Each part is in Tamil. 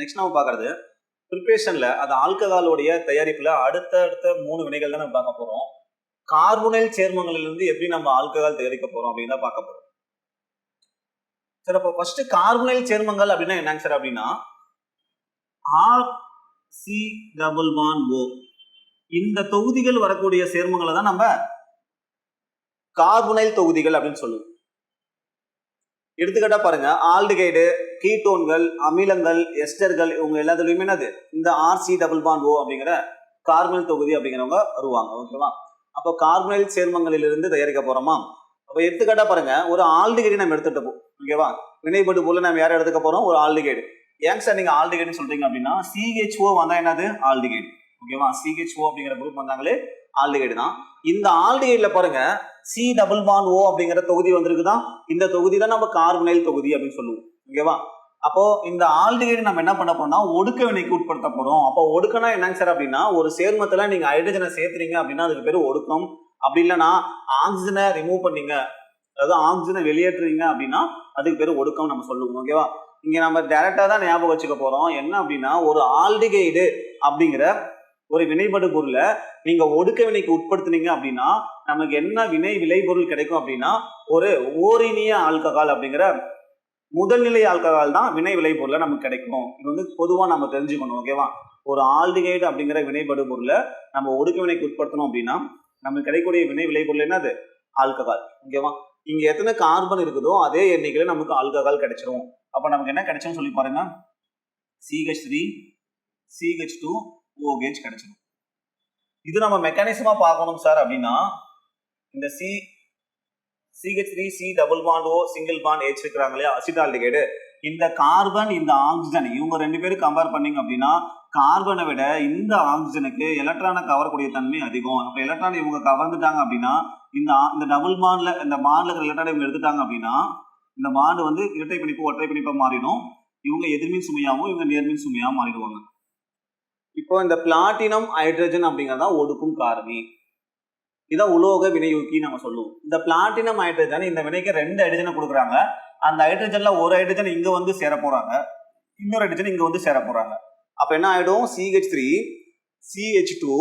நெக்ஸ்ட் நம்ம பார்க்கறது ப்ரிப்ரேஷனில் அது ஆல்கஹாலோடைய தயாரிப்புல அடுத்த அடுத்த மூணு வினைகள் தான் நம்ம பார்க்க போறோம். கார்பனைல் சேர்மங்களிலிருந்து எப்படி நம்ம ஆல்கஹால் தயாரிக்க போறோம் அப்படின்னு தான் பார்க்க போறோம். சார் அப்போ ஃபர்ஸ்ட் கார்பனைல் சேர்மங்கள் அப்படின்னா என்னங்க சார் அப்படின்னா R C double bond O இந்த தொகுதிகள் வரக்கூடிய சேர்மங்களை தான் நம்ம கார்பனைல் தொகுதிகள் அப்படின்னு சொல்லுவோம். எடுத்துக்கிட்டா பாருங்க ஆல்டிகைடு கீட்டோன்கள் அமிலங்கள் எஸ்டர்கள் இவங்க எல்லாத்துலயுமே என்னது? இந்த ஆர்சி டபுள் பாண்ட் ஓ அப்படிங்கிற கார்பனைல் தொகுதி அப்படிங்கிறவங்க வருவாங்க ஓகேவா அப்போ கார்பனைல் சேர்மங்களிலிருந்து தயாரிக்க போறோமா? அப்போ எடுத்துக்காட்டா பாருங்க ஒரு ஆல்டிகைடு நம்ம எடுத்துட்டு ஓகேவா வினைப்படு போல நம்ம யாரை எடுத்துக்க போறோம்? ஒரு ஆல்டிகைடு. ஏங்க சார் நீங்க ஆல்டிகைடுன்னு சொல்றீங்க அப்படின்னா சிஹெச்ஓ வந்தா என்னது? ஆல்டிகைடு ஓகேவா சிஹெச்ஓ அப்படிங்கிற குரூப் வந்தாங்களே ஆல்டிகைடு தான். இந்த ஆல்டிகைட்ல பாருங்க சி டபுள் பான் ஓ அப்படிங்கிற தொகுதி வந்திருக்குதா? இந்த தொகுதி தான் நம்ம கார்பனைல் தொகுதி அப்படின்னு சொல்லுவோம். ஓகேவா அப்போ இந்த ஆல்டிகைடு நம்ம என்ன பண்ண போறோம்னா ஒடுக்க வினைக்கு உட்படுத்த போறோம். அப்போ ஒடுக்கனா என்னங்க சார் அப்படின்னா ஒரு சேர்மத்துல நீங்க ஹைட்ரஜனை சேர்த்துறீங்க அப்படின்னா அதுக்கு பேர் ஒடுக்கம். அப்படி இல்லைன்னா ஆக்சிஜனை ரிமூவ் பண்ணீங்க. அதாவது ஆக்சிஜனை வெளியேற்றுறீங்க அப்படின்னா அதுக்கு பேர் ஒடுக்கம் நம்ம சொல்லுவோம். ஓகேவா இங்க நம்ம டைரக்டா தான் ஞாபகம் வச்சுக்க போறோம். என்ன அப்படின்னா ஒரு ஆல்டிகைடு அப்படிங்கிற ஒரு வினைபடு பொருளை நீங்க ஒடுக்க வினைக்கு உட்படுத்துனீங்க அப்படின்னா நமக்கு என்ன வினை விளைபொருள் கிடைக்கும் அப்படின்னா ஒரு ஓரினிய ஆல்கஹால் அப்படிங்கிற முதல்நிலை ஆல்கஹால் தான் வினை விளைபொருளை நமக்கு கிடைக்கும். இது வந்து பொதுவா நம்ம தெரிஞ்சுக்கணும் ஓகேவா ஒரு ஆல்டிகைடு அப்படிங்கிற வினைபடு பொருளை நம்ம ஒடுக்க வினைக்கு உட்படுத்தணும் அப்படின்னா நமக்கு கிடைக்கக்கூடிய வினை விளைபொருள் என்னது? ஆல்கஹால் ஓகேவா இங்க எத்தனை கார்பன் இருக்குதோ அதே எண்ணிக்கையில நமக்கு ஆல்கஹால் கிடைச்சிரும். அப்ப நமக்கு என்ன கிடைச்சுன்னு சொல்லி பாருங்க. சிஹெச் த்ரீ சிஹெச் டூ ஓகேஜ் கிடைச்சிடும் இது நம்ம மெக்கானிசமா பார்க்கணும் சார் அப்படின்னா இந்த C CH three C double bond O single bond H இருக்கிறாங்க இல்லையா? அசிட்டால்டிகைடு இந்த கார்பன் இந்த ஆக்சிஜன் இவங்க ரெண்டு பேரும் கம்பேர் பண்ணீங்க அப்படின்னா கார்பனை விட இந்த ஆக்சிஜனுக்கு எலக்ட்ரானை கவரக்கூடிய தன்மை அதிகம். அப்போ எலக்ட்ரான் இவங்க கவர்ந்துட்டாங்க அப்படின்னா இந்த ஆ- இந்த டபுள் பாண்ட்ல இந்த பாண்ட்ல இருக்கிற எலக்ட்ரான் இவங்க எடுத்துட்டாங்க அப்படின்னா இந்த பாண்டு வந்து இரட்டை பிணைப்பு ஒற்றை பிணைப்பா மாறிடும். இவங்க எதிர்மின் சுமையாகவும் இவங்க நேர்மின் சுமையாகவும் மாறிடுவாங்க. இப்போ இந்த பிளாட்டினம் ஹைட்ரஜன் அப்படிங்கறதா ஒடுக்கும் காரணி. இதான் உலோக வினையூக்கி நம்ம சொல்லுவோம். இந்த பிளாட்டினம் ஹைட்ரஜன் இந்த வினைக்கு ரெண்டு ஹைட்ரஜனை கொடுக்குறாங்க. அந்த ஹைட்ரஜன்ல ஒரு ஹைட்ரஜன் இங்க வந்து சேர போறாங்க. இன்னொரு ஹைட்ரஜன் இங்க வந்து சேர போறாங்க. அப்ப என்ன ஆயிடும்? CH three CH two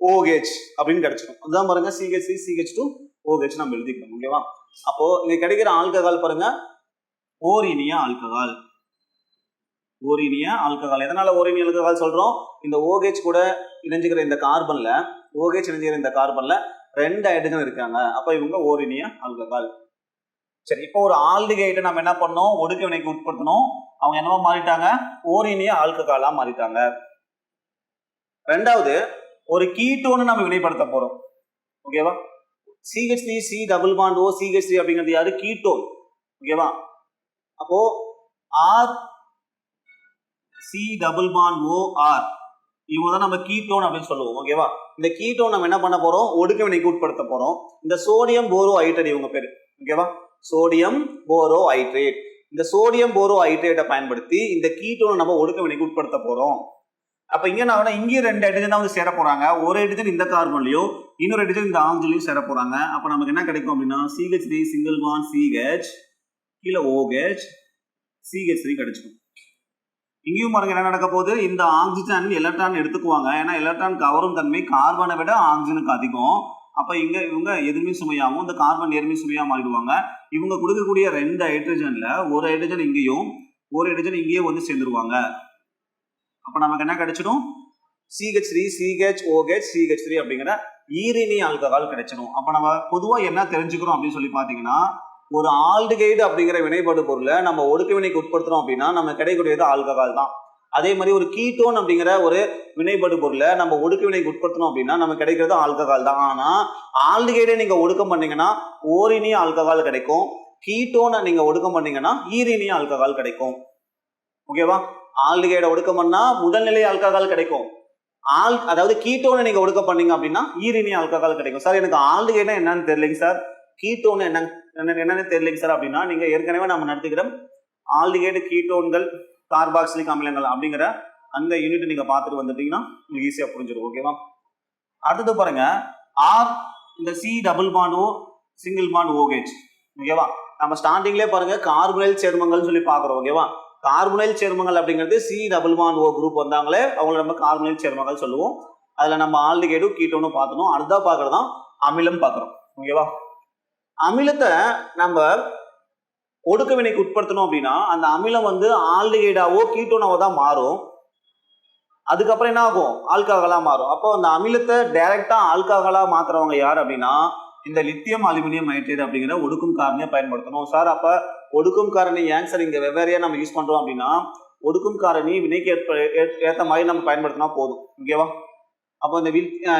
OH அப்படின்னு கிடைச்சிடும். அதுதான் பாருங்க CH three CH two OH நம்ம எழுதிக்கணும். ஓகேவா? அப்போ இங்க கிடைக்கிற ஆல்கஹால் பாருங்க. ஓரினிய ஆல்கஹால் ஓரினிய ஆல்கஹால் எதனால ஓரினிய ஆல்கஹால் சொல்றோம்? இந்த ஓகேஜ் கூட இணைஞ்சுக்கிற இந்த கார்பன்ல OH இணைஞ்சுக்கிற இந்த கார்பன்ல ரெண்டு ஹைட்ரஜன் இருக்காங்க. அப்ப இவங்க ஓரினிய ஆல்கஹால் சரி இப்போ ஒரு ஆல்டிகைட்டை நம்ம என்ன பண்ணோம் ஒடுக்க வினைக்கு உட்படுத்தணும். அவங்க என்னவா மாறிட்டாங்க. ஓரினிய ஆல்கஹாலா மாறிட்டாங்க. ரெண்டாவது ஒரு கீட்டோன்னு நம்ம வினைப்படுத்த போறோம். ஓகேவா CH three C double bond O CH three அப்படிங்கிறது யாரு? கீட்டோன் ஓகேவா அப்போ R C double bond OR இவங்க தான் நம்ம கீட்டோன் அப்படின்னு சொல்லுவோம் ஓகேவா இந்த கீட்டோன் நம்ம என்ன பண்ண போறோம்? ஒடுக்க வினைக்கு உட்படுத்த போறோம். இந்த சோடியம் போரோ ஹைட்ரேட் இவங்க பேர் ஓகேவா சோடியம் போரோ ஹைட்ரேட் இந்த சோடியம் போரோ ஹைட்ரேட்டை பயன்படுத்தி இந்த கீட்டோனை நம்ம ஒடுக்க வினைக்கு உட்படுத்த போறோம். அப்ப இங்க என்ன இங்கேயும் ரெண்டு ஹைட்ரஜன் தான் வந்து சேர போறாங்க. ஒரு ஹைட்ரஜன் இந்த கார்பன்லயும் இன்னொரு ஹைட்ரஜன் இந்த ஆக்சிஜன்லயும் சேர போறாங்க. அப்ப நமக்கு என்ன கிடைக்கும் அப்படின்னா CH three single bond CH கீழே ஓஹெச் சிஹெச் த்ரீ கிடைச்சிடும். இங்கேயும் பாருங்க என்ன நடக்க போகுது? இந்த ஆக்சிஜன் எலக்ட்ரான் எடுத்துக்குவாங்க. ஏன்னா எலக்ட்ரான் கவரும் தன்மை கார்பனை விட ஆக்சிஜனுக்கு அதிகம். அப்போ இங்கே இவங்க எதுவுமே சுமையாகவும் இந்த கார்பன் எதுவுமே சுமையாக மாறிடுவாங்க. இவங்க கொடுக்கக்கூடிய ரெண்டு ஹைட்ரஜனில் ஒரு ஹைட்ரஜன் இங்கேயும் ஒரு ஹைட்ரஜன் இங்கேயும் வந்து சேர்ந்துருவாங்க. அப்போ நமக்கு என்ன கிடைச்சிடும்? CH three CH OH CH three அப்படிங்கிற ஈரினி ஆல்கஹால் கிடைச்சிடும். அப்போ நம்ம பொதுவாக என்ன தெரிஞ்சுக்கிறோம் அப்படின்னு சொல்லி பார்த்தீங்கன்னா ஒரு ஆல்டிகைடு அப்படிங்கிற வினைப்படு பொருளை நம்ம ஒடுக்க வினைக்கு உட்படுத்துறோம் அப்படின்னா நம்ம கிடைக்கக்கூடியது ஆல்கஹால் தான். அதே மாதிரி ஒரு கீட்டோன் அப்படிங்கிற ஒரு வினைப்படு பொருளை நம்ம ஒடுக்க வினைக்கு உட்படுத்தணும் அப்படின்னா நம்ம கிடைக்கிறது ஆல்கஹால் தான். ஆனால் ஆல்டிகைடை நீங்கள் ஒடுக்கம் பண்ணீங்கன்னா ஓரினி ஆல்கஹால் கிடைக்கும். கீட்டோனை நீங்கள் ஒடுக்கம் பண்ணீங்கன்னா ஈரினி ஆல்கஹால் கிடைக்கும். ஓகேவா ஆல்டிகைடை ஒடுக்கம் பண்ணால் முதல்நிலை ஆல்கஹால் கிடைக்கும். ஆல் அதாவது கீட்டோனை நீங்கள் ஒடுக்க பண்ணீங்க அப்படின்னா ஈரினி ஆல்கஹால் கிடைக்கும். சார் எனக்கு ஆல்டிகைட்னா என்னன்னு தெரியலைங்க சார் கீட்டோன் என்ன என்ன- என்னன்னு தெரியலைங்க சார் அப்படின்னா நீங்கள் ஏற்கனவே நம்ம நடத்துகிற ஆல்டிகேட் கீட்டோன்கள் கார்பாக்சிலிக் அமிலங்கள் அப்படிங்கிற அந்த யூனிட் நீங்கள் பார்த்துட்டு வந்துட்டீங்கன்னா உங்களுக்கு ஈஸியாக புரிஞ்சிடும். ஓகேவா அடுத்தது பாருங்க ஆர் இந்த C double bond O single bond ஓகேஜ் ஓகேவா நம்ம ஸ்டார்டிங்லேயே பாருங்க கார்பனைல் சேர்மங்கள்னு சொல்லி பார்க்குறோம். ஓகேவா கார்பனைல் சேர்மங்கள் அப்படிங்கிறது C double bond O group வந்தாங்களே அவங்கள நம்ம கார்பனைல் சேர்மங்கள் சொல்லுவோம். அதில் நம்ம ஆல்டிகேடும் கீட்டோனும் பார்த்தணும் அடுத்தா பார்க்குறது தான் அமிலம் பார்க்குறோம். ஓகேவா அமிலத்தை நம்ம ஒடுக்க வினைக்கு உட்படுத்தணும் அப்படின்னா அந்த அமிலம் வந்து ஆல்டிகைடாவோ கீட்டோனாவோ தான் மாறும். அதுக்கப்புறம் என்ன ஆகும்? ஆல்காகலாக மாறும். அப்போ அந்த அமிலத்தை டைரக்டா ஆல்காகலாக மாத்துறவங்க யார் அப்படின்னா இந்த லித்தியம் அலுமினியம் நைட்ரேட் அப்படிங்கிற ஒடுக்கும் காரணியை பயன்படுத்தணும். சார் அப்போ ஒடுக்கும் காரணி ஏன் சார் இங்கே வெவ்வேறையாக நம்ம யூஸ் பண்ணுறோம் அப்படின்னா ஒடுக்கும் காரணி வினைக்கு ஏற்ப ஏற்ற மாதிரி நம்ம பயன்படுத்தினா போதும். ஓகேவா அப்போ இந்த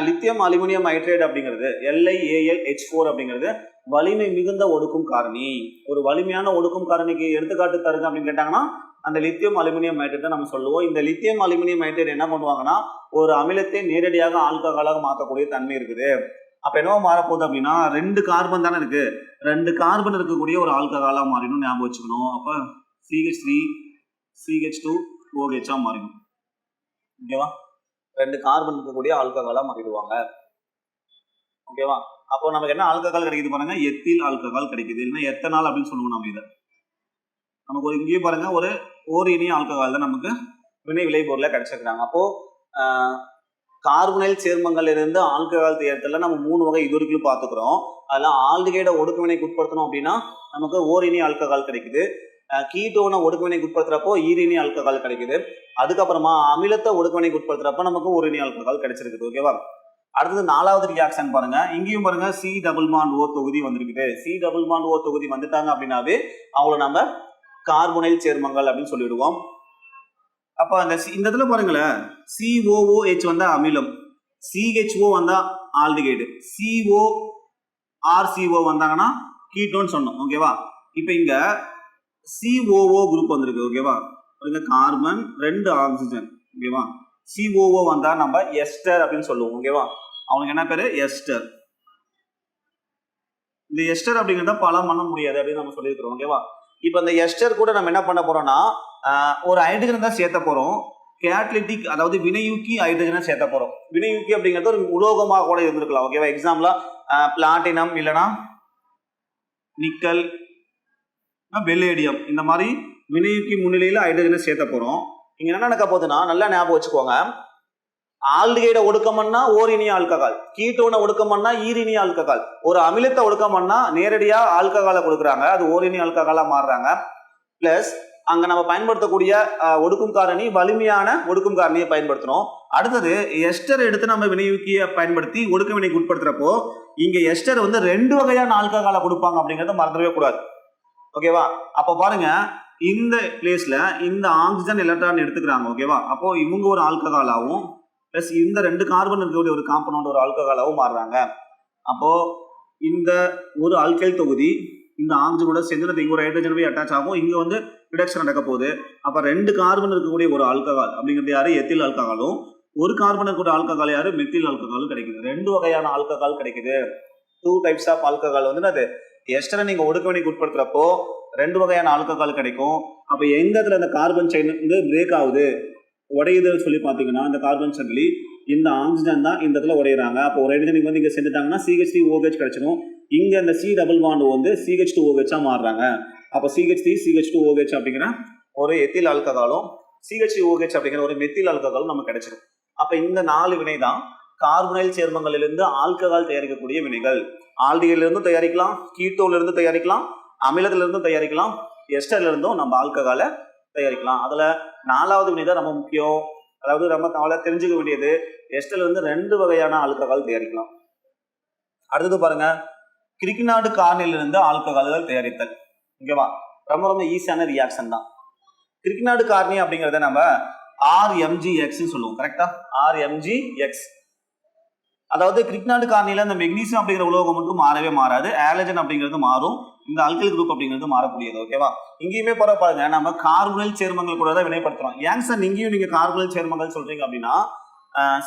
லித்தியம் அலுமினியம் நைட்ரேட் அப்படிங்கிறது எல்ஐஏஎல் ஹெச் ஃபோர் அப்படிங்கிறது வலிமை மிகுந்த ஒடுக்கும் காரணி. ஒரு வலிமையான ஒடுக்கும் காரணிக்கு எடுத்துக்காட்டு தருங்க அப்படின்னு கேட்டாங்கன்னா அந்த லித்தியம் அலுமினியம் நைட்ரேட்டை நம்ம சொல்லுவோம். இந்த லித்தியம் அலுமினியம் நைட்ரேட் என்ன பண்ணுவாங்கன்னா ஒரு அமிலத்தை நேரடியாக ஆல்கஹாலாக மாற்றக்கூடிய தன்மை இருக்குது. அப்போ என்னவோ மாறப்போகுது அப்படின்னா ரெண்டு கார்பன் தானே இருக்கு. ரெண்டு கார்பன் இருக்கக்கூடிய ஒரு ஆல்கஹாலாக மாறிடும் ஞாபகம் வச்சுக்கணும். அப்போ சிஹெச் த்ரீ சிஹெச் டூ ஓஹெச்சாக மாறிடும். ஓகேவா ரெண்டு கார்பன் இருக்கக்கூடிய ஆல்கஹாலாக மாறிடுவாங்க. ஓகேவா அப்போ நமக்கு என்ன ஆல்கஹால் கிடைக்குது பாருங்க? எத்தில் ஆல்கஹால் கிடைக்குது. இல்லைன்னா எத்தனால் அப்படின்னு சொல்லுவோம் நம்ம இதை. நமக்கு ஒரு இங்கேயும் பாருங்க ஒரு ஓரினி ஆல்கஹால் தான் நமக்கு வினை விளைபொருளை கிடைச்சிருக்கிறாங்க. அப்போ ஆஹ், கார்பனைல் சேர்மங்கள் இருந்து ஆல்கஹால் தயாரித்தல நம்ம மூணு வகை இது வரைக்கும் பார்த்துக்கிறோம். அதில் ஆல்டிகைடை ஒடுக்குவினைக்கு உட்படுத்தணும் அப்படின்னா நமக்கு ஓரினி ஆல்கஹால் கிடைக்குது. கீட்டோனை ஒடுக்குவினைக்கு உட்படுத்துறப்போ ஈரினி ஆல்கஹால் கிடைக்குது. அதுக்கப்புறமா அமிலத்தை ஒடுக்குவினைக்கு உட்படுத்துறப்ப நமக்கு ஓரினி ஆல்கஹால் கிடைச்சிருக்குது. ஓகேவா? அடுத்தது நாலாவது ரியாக்ஷன் பாருங்க. இங்கேயும் பாருங்க சி டபுள் பாண்ட் ஓ தொகுதி வந்திருக்குது. சி டபுள் பாண்ட் ஓ தொகுதி வந்துட்டாங்க அப்படின்னாவே அவங்கள நம்ம கார்பனைல் சேர்மங்கள் அப்படின்னு சொல்லிடுவோம். அப்போ அந்த இந்த இடத்துல பாருங்களேன். சிஓஓஹெச் வந்தா அமிலம். சிஹெச்ஓ வந்தா ஆல்டிகைடு சிஓ ஆர்சிஓ வந்தாங்கன்னா கீட்டோன்னு சொன்னோம். ஓகேவா இப்போ இங்க சிஓஓ குரூப் வந்திருக்கு. ஓகேவா பாருங்க கார்பன் ரெண்டு ஆக்சிஜன் ஓகேவா சிஓஓ வந்தா நம்ம எஸ்டர் அப்படின்னு சொல்லுவோம். ஓகேவா அவனுக்கு என்ன பேரு? எஸ்டர். இந்த எஸ்டர் அப்படிங்கிறத பலம் பண்ண முடியாது அப்படின்னு நம்ம சொல்லியிருக்கிறோம் ஓகேவா இப்போ இந்த எஸ்டர் கூட நம்ம என்ன பண்ண போறோம்னா ஒரு ஹைட்ரஜன் தான் சேர்த்த போறோம். கேட்லிட்டிக் அதாவது வினையூக்கி ஹைட்ரஜனை சேர்த்த போறோம். வினையூக்கி அப்படிங்கிறது ஒரு உலோகமாக கூட இருந்திருக்கலாம் ஓகேவா எக்ஸாம்பிளா பிளாட்டினம் இல்லைன்னா நிக்கல் பெல்லேடியம் இந்த மாதிரி வினையூக்கி முன்னிலையில் ஹைட்ரஜனை சேர்த்த போறோம். இங்க என்ன நடக்க போகுதுன்னா நல்லா ஞாபகம் வச்சுக்கோங்க. ஆல்டிகைட ஒடுக்கம்னா ஓரினி ஆல்கஹால் கீட்டோனை ஒடுக்கம்னா ஈரினி ஆல்கஹால் ஒரு அமிலத்தை ஒடுக்கம்னா நேரடியாக ஆல்கஹாலை கொடுக்குறாங்க அது ஓரினி ஆல்கஹாலாக மாறுறாங்க. பிளஸ் அங்கே நம்ம பயன்படுத்தக்கூடிய ஒடுக்கும் காரணி வலிமையான ஒடுக்கும் காரணியை பயன்படுத்தணும் அடுத்தது எஸ்டர் எடுத்து நம்ம வினையூக்கிய பயன்படுத்தி ஒடுக்க வினைக்கு உட்படுத்துறப்போ இங்கே எஸ்டர் வந்து ரெண்டு வகையான ஆல்கஹாலை கொடுப்பாங்க அப்படிங்கிறத மறந்துடவே கூடாது. ஓகேவா? அப்போ பாருங்க இந்த பிளேஸ்ல இந்த ஆக்சிஜன் எலக்ட்ரான் எடுத்துக்கிறாங்க ஓகேவா? அப்போ இவங்க ஒரு ஆல்கஹாலாகவும் ப்ளஸ் இந்த ரெண்டு கார்பன் இருக்கக்கூடிய ஒரு காம்பனோட ஒரு ஆல்கஹாலாவும் மாறுறாங்க. அப்போ இந்த ஒரு ஆல்கைல் தொகுதி இந்த ஆக்சிஜனோட சேர்ந்து இங்கே ஒரு ஹைட்ரஜன் போய் அட்டாச் ஆகும். இங்கே வந்து ரிடக்ஷன் நடக்க போகுது. அப்போ ரெண்டு கார்பன் இருக்கக்கூடிய ஒரு ஆல்கஹால் அப்படிங்கிறது யாரு? எத்தில் ஆல்கஹாலும் ஒரு கார்பன் இருக்கக்கூடிய ஆல்கஹால் யார்? மெத்தில் ஆல்கஹாலும் கிடைக்குது. ரெண்டு வகையான ஆல்கஹால் கிடைக்குது. டூ டைப்ஸ் ஆஃப் ஆல்கஹால் வந்து அது எஸ்டரை நீங்க ஒடுக்கவனைக்கு உட்படுத்துறப்போ ரெண்டு வகையான ஆல்கஹால் கிடைக்கும். அப்போ எங்க அதில் அந்த கார்பன் செயின் வந்து பிரேக் ஆகுது? உடையுதுன்னு சொல்லி பார்த்தீங்கன்னா இந்த கார்பன் சங்கிலி இந்த ஆக்சிஜன் தான் இந்த இடத்துல உடையிறாங்க. அப்போ ஒரு ஹைட்ரஜன் வந்து இங்கே செஞ்சுட்டாங்கன்னா சிஹெச் த்ரீ ஓஹெச் கிடைச்சிடும் இங்கே இந்த சி டபுள் பாண்ட் வந்து சிஹெச் டூ ஓஹெச்சாக மாறுறாங்க. அப்போ CH three CH two OH அப்படிங்கிற ஒரு எத்தில் ஆல்கஹாலும் சிஹெச் ஓஹெச் அப்படிங்கிற ஒரு மெத்தில் ஆல்கஹாலும் நமக்கு கிடைச்சிடும் அப்போ இந்த நாலு வினை தான் கார்பனைல் சேர்மங்களிலிருந்து ஆல்கஹால் தயாரிக்கக்கூடிய வினைகள். ஆல்டிகிலிருந்து தயாரிக்கலாம் கீட்டோலிருந்து தயாரிக்கலாம் அமிலத்திலிருந்து தயாரிக்கலாம் எஸ்டர்ல இருந்தும் நம்ம ஆல்கஹாலை தயாரிக்கலாம். அதில் நாலாவது வினை தான் ரொம்ப முக்கியம். அதாவது ரொம்ப தவளை தெரிஞ்சுக்க வேண்டியது எஸ்டல் வந்து ரெண்டு வகையான ஆல்கஹால் தயாரிக்கலாம். அடுத்தது பாருங்க கிரிக்கிநாடு கார்னிலிருந்து ஆல்கஹால்கள் தயாரித்தல். ஓகேவா ரொம்ப ரொம்ப ஈஸியான ரியாக்ஷன் தான். கிரிக்கிநாடு கார்னி அப்படிங்கிறத நம்ம ஆர்எம்ஜி எக்ஸ்ன்னு சொல்லுவோம் கரெக்டா ஆர்எம்ஜி எக்ஸ் அதாவது கிரிக்னாடு காரணியில் அந்த மெக்னீசியம் அப்படிங்கிற உலோகம் மட்டும் மாறவே மாறாது. ஆலஜன் அப்படிங்கிறது மாறும். இந்த அல்கல் குரூப் அப்படிங்கிறது மாறக்கூடியது ஓகேவா இங்கேயுமே போற பாருங்க நம்ம கார்பனல் சேர்மங்கள் கூட தான் வினைப்படுத்துறோம். ஏன் சார் இங்கேயும் நீங்க கார்பனல் சேர்மங்கள் சொல்றீங்க அப்படின்னா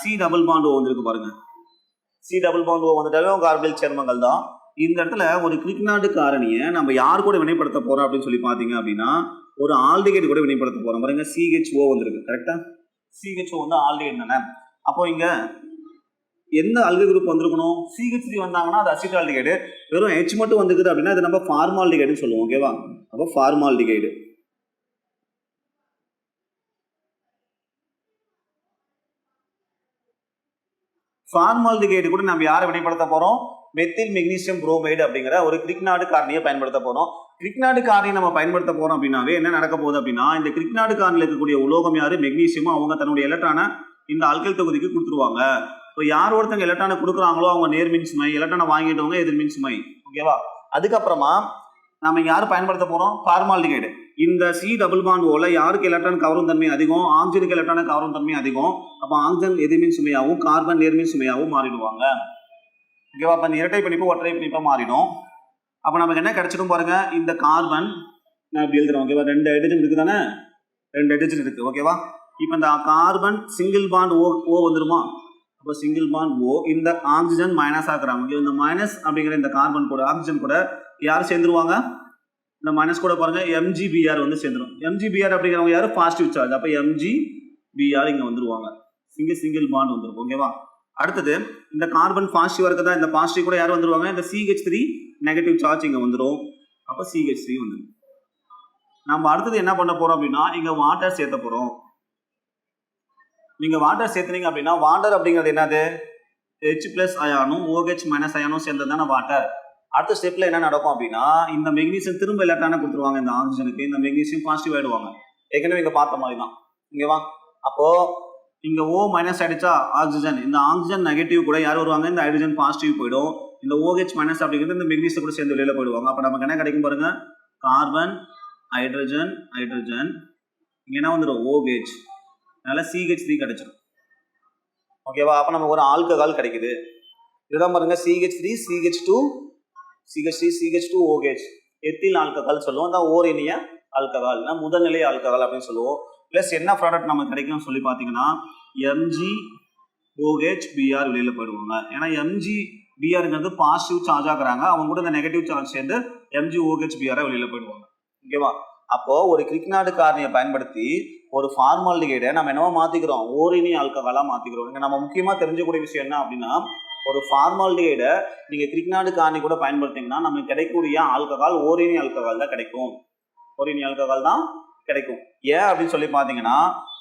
சி டபுள் பாண்ட் ஓ வந்திருக்கு பாருங்க. சி டபுள் பாண்ட் ஓ வந்துட்டாவே கார்பனல் சேர்மங்கள் தான். இந்த இடத்துல ஒரு கிரிக்னாடு காரணியை நம்ம யார் கூட வினைப்படுத்த போறோம் அப்படின்னு சொல்லி பாத்தீங்க அப்படின்னா ஒரு ஆல்டிகேட் கூட வினைப்படுத்த போறோம். பாருங்க சிஹெச்ஓ வந்திருக்கு கரெக்டா சிஹெச்ஓ வந்து ஆல்டிகேட் தானே? அப்போ இங்க எந்த அல்கு குரூப் வந்திருக்கணும் சிஹெச் த்ரீ வந்தாங்கன்னா அது அசிட்டால் டிகைடு வெறும் ஹெச் மட்டும் வந்துக்குது அப்படின்னா அது நம்ம ஃபார்மால் டிகைடுன்னு சொல்லுவோம் ஓகேவா அப்போ ஃபார்மால் டிகைடு ஃபார்மால் டிகைடு கூட நம்ம யாரை வினைப்படுத்த போகிறோம் மெத்தில் மெக்னீசியம் புரோமைடு அப்படிங்கிற ஒரு கிரிக்நாடு காரணியை பயன்படுத்த போகிறோம் கிரிக்நாடு காரணியை நம்ம பயன்படுத்த போகிறோம் அப்படின்னாவே என்ன நடக்க போகுது அப்படின்னா இந்த கிரிக்நாடு காரணியில் இருக்கக்கூடிய உலோகம் யாரு? மெக்னீசியமும் அவங்க தன்னுடைய எலக்ட்ரான இந்த அல்கல் தொகுதிக்கு கொடுத்துருவாங்க. இப்போ யார் ஒருத்தங்க எலக்ட்ரானை கொடுக்குறாங்களோ அவங்க நேர்மின் சுமை எலக்ட்ரானை வாங்கிட்டவங்க எதிர்மின் சுமை ஓகேவா அதுக்கப்புறமா நம்ம யார் பயன்படுத்த போகிறோம் ஃபார்மால்டிகைடு இந்த சி டபுள் பாண்ட் ஓல யாருக்கு எலக்ட்ரான் கவரும் தன்மை அதிகம்? ஆக்சிஜனுக்கு எலக்ட்ரான் கவரும் தன்மை அதிகம். அப்போ ஆக்சிஜன் எதிர்மின் சுமையாகவும் கார்பன் நேர்மின் சுமையாகவும் மாறிடுவாங்க. ஓகேவா அப்போ இந்த இரட்டை பிணைப்பு ஒற்றை பிணைப்பாக மாறிடும். அப்போ நமக்கு என்ன கிடைச்சிடும் பாருங்க? இந்த கார்பன் நான் இப்படி எழுதுறேன் ஓகேவா ரெண்டு ஹைட்ரஜன் இருக்குது தானே ரெண்டு ஹைட்ரஜன் இருக்குது ஓகேவா இப்போ இந்த carbon single bond O O வந்துருமா? இப்போ சிங்கிள் பாண்ட் ஓ இந்த ஆக்சிஜன் மைனஸ் ஆக்குறாங்க. ஓகே இந்த மைனஸ் அப்படிங்கிற இந்த கார்பன் கூட ஆக்சிஜன் கூட யார் சேர்ந்துருவாங்க? இந்த மைனஸ் கூட பாருங்க எம்ஜிபிஆர் வந்து சேர்ந்துடும் எம்ஜிபிஆர் அப்படிங்கிறவங்க யாரும் பாசிட்டிவ் சார்ஜ் அப்போ எம்ஜிபிஆர் இங்கே வந்துருவாங்க. சிங்கிள் சிங்கிள் பாண்ட் வந்துடும் ஓகேவா அடுத்தது இந்த கார்பன் பாசிட்டிவ் இருக்க தான் இந்த பாசிட்டிவ் கூட யார் வந்துருவாங்க? இந்த சிஹெச் த்ரீ நெகட்டிவ் சார்ஜ் இங்கே வந்துடும் அப்போ சிஹெச் த்ரீ வந்துடும் நம்ம அடுத்தது என்ன பண்ண போகிறோம் அப்படின்னா இங்கே வாட்டர் சேர்த்த போகிறோம் நீங்கள் வாட்டர் சேர்த்துனீங்க அப்படின்னா வாட்டர் அப்படிங்கிறது என்னது? ஹெச் பிளஸ் அயானும் ஓஹெச் மைனஸ் அயானும் சேர்ந்தது தானே வாட்டர். அடுத்த ஸ்டெப்பில் என்ன நடக்கும் அப்படின்னா இந்த மெக்னீசியம் திரும்ப இல்லாட்டான கொடுத்துருவாங்க இந்த ஆக்சிஜனுக்கு இந்த மெக்னீசியம் பாசிட்டிவ் ஆயிடுவாங்க. ஏற்கனவே இங்கே பார்த்த மாதிரி தான் இங்கவா அப்போது இங்கே ஓ மைனஸ் ஆயிடுச்சா? ஆக்சிஜன் இந்த ஆக்சிஜன் நெகட்டிவ் கூட யார் வருவாங்க? இந்த ஹைட்ரஜன் பாசிட்டிவ் போயிடும். இந்த ஓஹெச் மைனஸ் அப்படிங்கிறது இந்த மெக்னீசியம் கூட சேர்ந்து வெளியில் போயிடுவாங்க. அப்போ நமக்கு என்ன கிடைக்கும் பாருங்கள் கார்பன் ஹைட்ரஜன் ஹைட்ரஜன் இங்கே என்ன வந்துடும் ஓஹெச் அதனால சிஹெச் த்ரீ கிடைச்சிடும் ஓகேவா அப்போ நமக்கு ஒரு ஆல்கஹால் கிடைக்குது. இதுதான் பாருங்க CH three CH two CH three CH two OH ethyl alcohol சொல்லுவோம். அதான் ஓரினிய ஆல்கஹால் முதல்நிலை ஆல்கஹால் அப்படின்னு சொல்லுவோம். ப்ளஸ் என்ன ப்ராடக்ட் நமக்கு கிடைக்கும்னு சொல்லி பார்த்தீங்கன்னா எம்ஜி ஓஹெச் பிஆர் வெளியில் போயிடுவாங்க. ஏன்னா எம்ஜி பிஆருங்கிறது பாசிட்டிவ் சார்ஜ் ஆகுறாங்க அவங்க கூட இந்த நெகட்டிவ் சார்ஜ் சேர்ந்து எம்ஜி ஓஹெச் பிஆரை வெளியில் போயிடுவாங்க. ஓகேவா அப்போ ஒரு கிரிக்னாடு காரணியை பயன்படுத்தி ஒரு ஃபார்மாலிட்டிகைடை நம்ம என்னவோ மாத்திக்கிறோம். ஓரினி ஆல்கஹாலாக மாத்திக்கிறோம். இங்க நம்ம முக்கியமா தெரிஞ்சக்கூடிய விஷயம் என்ன அப்படின்னா ஒரு ஃபார்மாலிட்டிகைடை நீங்க கிரிக்னாடு காரணி கூட பயன்படுத்திங்கன்னா நமக்கு கிடைக்கக்கூடிய ஆல்கஹால் ஓரினி ஆல்கஹால் தான் கிடைக்கும். ஓரினி ஆல்கஹால் தான் கிடைக்கும். ஏன் அப்படின்னு சொல்லி பார்த்தீங்கன்னா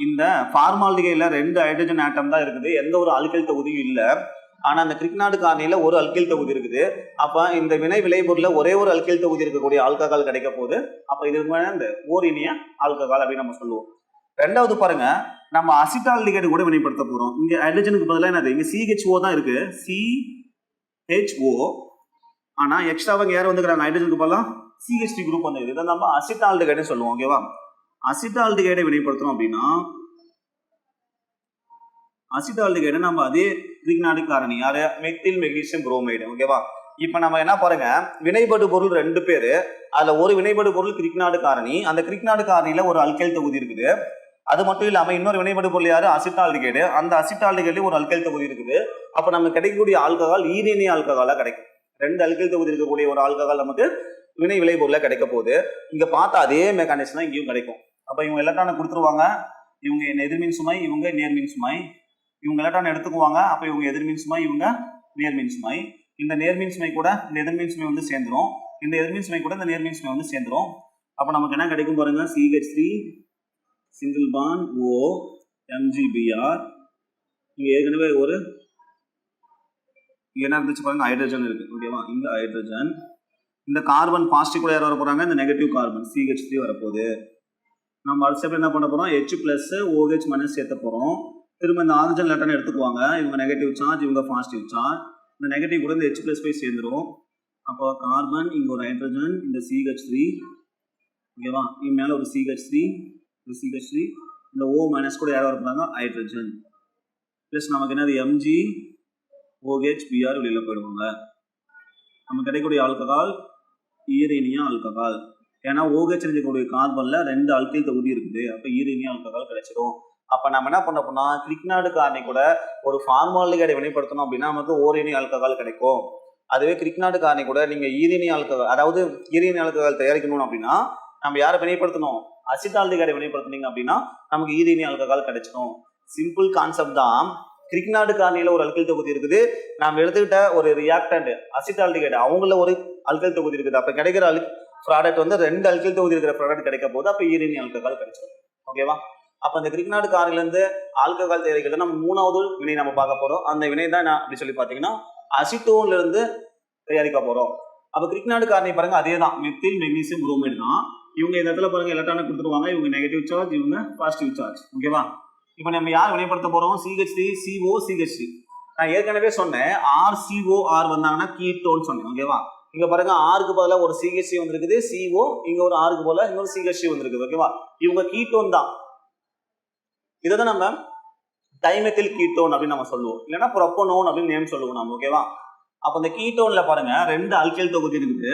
இந்த ஃபார்மாலிட்டிகையில் ரெண்டு ஹைட்ரஜன் ஆட்டம் தான் இருக்குது. எந்த ஒரு அல்கைல் தொகுதியும் இல்லை. ஆனால் அந்த கிரிக்னாடு காரணியில் ஒரு அல்கில் தொகுதி இருக்குது. அப்போ இந்த வினை விளைபொருளில் ஒரே ஒரு அல்கில் தொகுதி இருக்கக்கூடிய ஆல்கஹால் கிடைக்க போகுது. அப்போ இதுக்கு மேலே இந்த ஓரினிய ஆல்கஹால் அப்படின்னு நம்ம சொல்லுவோம். ரெண்டாவது பாருங்க நம்ம அசிட்டால்டிகைடு கூட வினைப்படுத்த போகிறோம் இங்கே ஹைட்ரஜனுக்கு பதிலாக என்னது? இங்கே சிஹெச்ஓ தான் இருக்கு. சிஹெச்ஓ ஆனால் எக்ஸ்ட்ராவாக யார் வந்துக்கிறாங்க ஹைட்ரஜனுக்கு பதிலாக சிஹெச்டி குரூப் வந்து இதை நம்ம அசிட்டால்டிகேட்னு சொல்லுவோம் ஓகேவா அசிட்டால்டிகைடை வினைப்படுத்துறோம் அப்படின்னா அசிட்டால்டிகைடை நம்ம அதே கிரிக்னாடு காரணி யாரு மெத்தில் மெக்னீசியம் புரோமைடு ஓகேவா இப்போ நம்ம என்ன பாருங்க வினைபடு பொருள் ரெண்டு பேர் அதில் ஒரு வினைபடு பொருள் கிரிக்னாடு காரணி அந்த கிரிக்னாடு காரணியில் ஒரு அல்கைல் தொகுதி இருக்குது. அது மட்டும் இல்லாமல் இன்னொரு வினைபடு பொருள் யாரு? அசிட்டால்டிகைடு. அந்த அசிட்டால்டிகைடு ஒரு அல்கைல் தொகுதி இருக்குது. அப்போ நமக்கு கிடைக்கக்கூடிய ஆல்கஹால் ஈரேனிய ஆல்கஹாலா கிடைக்கும். ரெண்டு அல்கைல் தொகுதி இருக்கக்கூடிய ஒரு ஆல்கஹால் நமக்கு வினை விளைபொருளாக கிடைக்க போகுது. இங்கே பார்த்தா அதே மெக்கானிசம் தான் இங்கேயும் கிடைக்கும். அப்போ இவங்க எலக்ட்ரானை கொடுத்துருவாங்க. இவங்க எதிர்மின் சுமை இவங்க நேர்மின் சுமை. இவங்க எலக்ட்ரான் எடுத்துக்குவாங்க. அப்போ இவங்க எதிர்மின் சுமை இவங்க நேர்மின் சுமை இந்த நேர்மின் சுமை கூட இந்த எதிர்மின் சுமை வந்து சேர்ந்துரும். இந்த எதிர்மின் சுமை கூட இந்த நேர்மின் சுமை வந்து சேர்ந்துரும். அப்போ நமக்கு என்ன கிடைக்கும் பாருங்க? CH three single bond O MGBR இங்கே ஏற்கனவே ஒரு என்ன இருந்துச்சு பாருங்க? ஹைட்ரஜன் இருக்கு. ஓகேவா இந்த ஹைட்ரஜன் இந்த கார்பன் பாசிட்டிவ் கூட யார் வர போறாங்க இந்த நெகட்டிவ் கார்பன் சிஹெச் த்ரீ வரப்போகுது. நம்ம அடுத்த என்ன பண்ண போறோம்? ஹெச் பிளஸ் ஓஹெச் மைனஸ் சேர்த்த போறோம். திரும்ப இந்த ஆக்சிஜன் லெட்டர் எடுத்துக்குவாங்க. இவங்க நெகட்டிவ் சார்ஜ் இவங்க பாசிட்டிவ் சார்ஜ் இந்த நெகட்டிவ் கூட இந்த ஹெச் பிளஸ் போய் சேர்ந்துரும். அப்போ கார்பன் இங்கே ஒரு ஹைட்ரஜன் இந்த சிஹெச் த்ரீ ஓகேவா இது மேலே ஒரு சிஹெச் த்ரீ இந்த சிஹெச் த்ரீ இந்த ஓ மைனஸ் கூட யாராவது வர ஹைட்ரஜன் ப்ளஸ் நமக்கு என்னது? எம்ஜி ஓஹெச் பிஆர் வெளியில் போயிடுவாங்க. நமக்கு கிடைக்கக்கூடிய ஆல்கஹால் ஈரேனியா ஆல்கஹால் ஏன்னா ஓஹெச் இருக்கக்கூடிய கார்பனில் ரெண்டு அல்கைல் தொகுதி இருக்குது. அப்போ ஈரேனியா ஆல்கஹால் கிடைச்சிடும் அப்ப நம்ம என்ன பண்ண போனா கிரிக்னாடு காரணி கூட ஒரு ஃபார்மாலிகைடை வினைப்படுத்தணும் அப்படின்னா நமக்கு ஓரேனி ஆல்கஹால் கிடைக்கும். அதுவே கிரிக்னாடு காரணி கூட நீங்க ஈரேனி ஆல்கஹால் அதாவது ஈரேனி ஆல்கஹால் தயாரிக்கணும் அப்படின்னா நம்ம யாரை வினைப்படுத்தணும்? அசிட்டால்டிகைடை வினைப்படுத்துனீங்க அப்படின்னா நமக்கு ஈரேனி ஆல்கஹால் கிடைச்சிடும் சிம்பிள் கான்செப்ட் தான். கிரிக்னாடு காரணியில ஒரு அல்கல் தொகுதி இருக்குது. நாம் எடுத்துக்கிட்ட ஒரு ரியாக்டன்ட் அசிட்டால்டிகைடு அவங்கள ஒரு அல்கல் தொகுதி இருக்குது. அப்ப கிடைக்கிற அல் ப்ராடக்ட் வந்து ரெண்டு அல்கல் தொகுதி இருக்கிற ப்ராடக்ட் கிடைக்க போது அப்ப ஈரினி அல்கஹால் கிடைச்சிடும் ஓகேவா அப்போ அந்த கிரிக்னாடு காரில இருந்து ஆல்கஹால் தயாரிக்கிறது நம்ம மூணாவது வினை நம்ம பார்க்க போகிறோம் அந்த வினை தான் என்ன அப்படி சொல்லி பார்த்தீங்கன்னா அசிட்டோன்லேருந்து தயாரிக்க அப்போ அப்ப கிரிக்னாடு காரணி பாருங்க அதே தான் மெத்தில் மெக்னீசியம் புரோமைடு தான். இவங்க இந்த இடத்துல பாருங்க எலக்ட்ரானிக் கொடுத்துருவாங்க. இவங்க நெகட்டிவ் சார்ஜ் இவங்க பாசிட்டிவ் சார்ஜ் ஓகேவா இப்போ நம்ம யார் வினைப்படுத்த போகிறோம் C H three C O C H three நான் ஏற்கனவே சொன்னேன் ஆர் சிஓ ஆர் வந்தாங்கன்னா கீட்டோன்னு சொன்னேன் ஓகேவா இங்க பாருங்க ஆருக்கு பதிலாக ஒரு சிஹெச்சி வந்திருக்குது சிஓ இங்க ஒரு ஆருக்கு பதிலாக இன்னொரு சிஹெச்சி வந்திருக்குது ஓகேவா இவங்க கீட்டோன் தான். இதை தான் நம்ம டைமெத்தில் கீட்டோன் அப்படின்னு நம்ம சொல்லுவோம். இல்லைன்னா ப்ரொப்போனோன் அப்படின்னு நேம் சொல்லுவோம் நம்ம ஓகேவா அப்போ இந்த கீட்டோன்ல பாருங்க ரெண்டு அல்கைல் தொகுதி இருக்குது.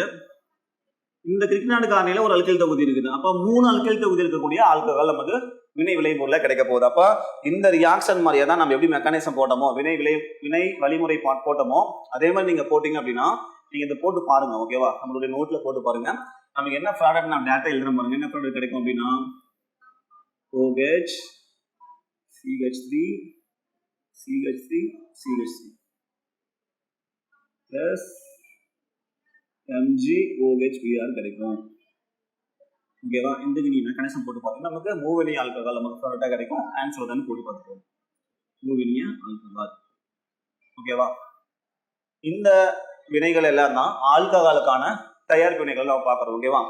இந்த கிரிக்னாடு காரணியில ஒரு அல்கைல் தொகுதி இருக்குது. அப்போ மூணு அல்கைல் தொகுதி இருக்கக்கூடிய ஆல்கஹால் நமக்கு வினை விளைபொருள கிடைக்க போகுது. அப்போ இந்த ரியாக்ஷன் மாதிரியே தான் நம்ம எப்படி மெக்கானிசம் போட்டோமோ வினை விளை வினை வழிமுறை போட்டோமோ அதே மாதிரி நீங்க போட்டீங்க அப்படின்னா நீங்க இதை போட்டு பாருங்க ஓகேவா நம்மளுடைய நோட்ல போட்டு பாருங்க. நமக்கு என்ன ப்ராடக்ட் நம்ம டேட்டா எழுதுற பாருங்க. என்ன ப்ராடக்ட் கிடைக்கும் அப்படின்னா OH CH3 CH3 CH3 plus MgOHBr கிடைக்கும். ஓகேவா இந்த நீ மெக்கானிசம் போட்டு பார்த்தீங்கன்னா நமக்கு மூவினி ஆல்கஹால் நமக்கு ப்ராடக்டாக கிடைக்கும். ஆன்சர் தான் போட்டு பார்த்துக்கோங்க மூவினிய ஆல்கஹால் ஓகேவா இந்த வினைகள் எல்லாம் தான் ஆல்கஹாலுக்கான தயாரிப்பு வினைகள் நம்ம பார்க்குறோம். ஓகேவா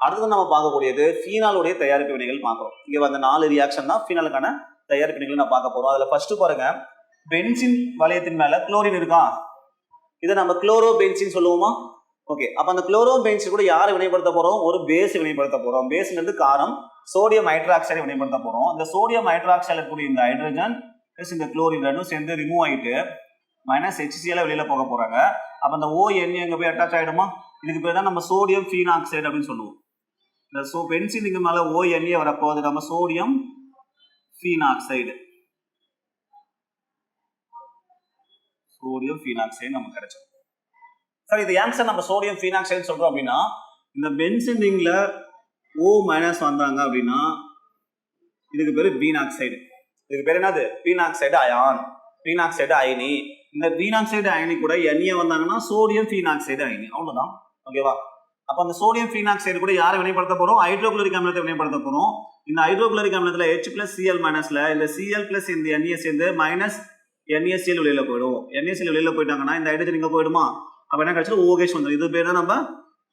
அடுத்தது நம்ம பார்க்கக்கூடியது ஃபீனாலுடைய தயாரிப்பு வினைகள் பார்க்குறோம். இங்கே வந்த நாலு ரியாக்ஷன் தான் ஃபீனாலுக்கான தயாரிப்பு நான் பார்க்க போறோம். அதில் ஃபர்ஸ்ட் பாருங்க பென்சின் வளையத்தின் மேல குளோரின் இருக்கா? இதை நம்ம குளோரோ பென்சின் சொல்லுவோமா? ஓகே அப்ப அந்த குளோரோ பென்சின் கூட யாரை வினைப்படுத்த போறோம்? ஒரு பேஸ் வினைப்படுத்த போறோம். பேஸ்ன்றது காரம் சோடியம் ஹைட்ராக்சைடை வினைப்படுத்த போறோம். இந்த சோடியம் ஹைட்ராக்சைடு இருக்கக்கூடிய இந்த ஹைட்ரஜன் பிளஸ் இந்த குளோரின் ரெண்டும் சேர்ந்து ரிமூவ் ஆயிட்டு மைனஸ் ஹெச்சிசிஎல் வெளியில போக போறாங்க. அப்ப அந்த ஓ என் எங்க போய் அட்டாச் ஆயிடுமா? இதுக்கு பேர் தான் நம்ம சோடியம் ஃபீனாக்சைடு அப்படின்னு சொல்லுவோம். இந்த சோ பென்சின் இங்க மேல ஓ என்ஏ வரப்போ அது நம்ம சோடியம் ஃபீனாக்சைடு சோடியம் ஃபீனாக்சைடு நமக்கு கிடைச்சோம் சார் இது ஏன் சார் நம்ம சோடியம் ஃபீனாக்சைடு சொல்றோம் அப்படின்னா இந்த பென்சின் ரிங்ல ஓ மைனஸ் வந்தாங்க அப்படின்னா இதுக்கு பேர் பீனாக்சைடு இதுக்கு பேர் என்னது? பீனாக்சைடு அயான் பீனாக்சைடு அயனி. இந்த பீனாக்சைடு அயனி கூட எண்ணிய வந்தாங்கன்னா சோடியம் ஃபீனாக்சைடு அயனி. அவ்வளோதான் ஓகேவா அப்போ அந்த சோடியம் ஃபீனாக்சைடு கூட யாரை வினைப்படுத்த போகிறோம் ஹைட்ரோகுளோரிக் அமிலத்தை வினைப்படுத்த போகிறோம் இந்த ஹைட்ரோகுளோரிக் அமிலத்தில் ஹெச் பிளஸ் சிஎல் மைனஸில் இந்த சிஎல் பிளஸ் இந்த என்ஏ சேர்ந்து minus N A C L வெளியில் போயிடும். என்ஏசிஎல் வெளியில் போயிட்டாங்கன்னா இந்த ஹைட்ரஜன் இங்கே போயிடுமா? அப்போ என்ன கிடைச்சிடும்? ஓகேஷ் வந்துடும் இது பேர் தான் நம்ம?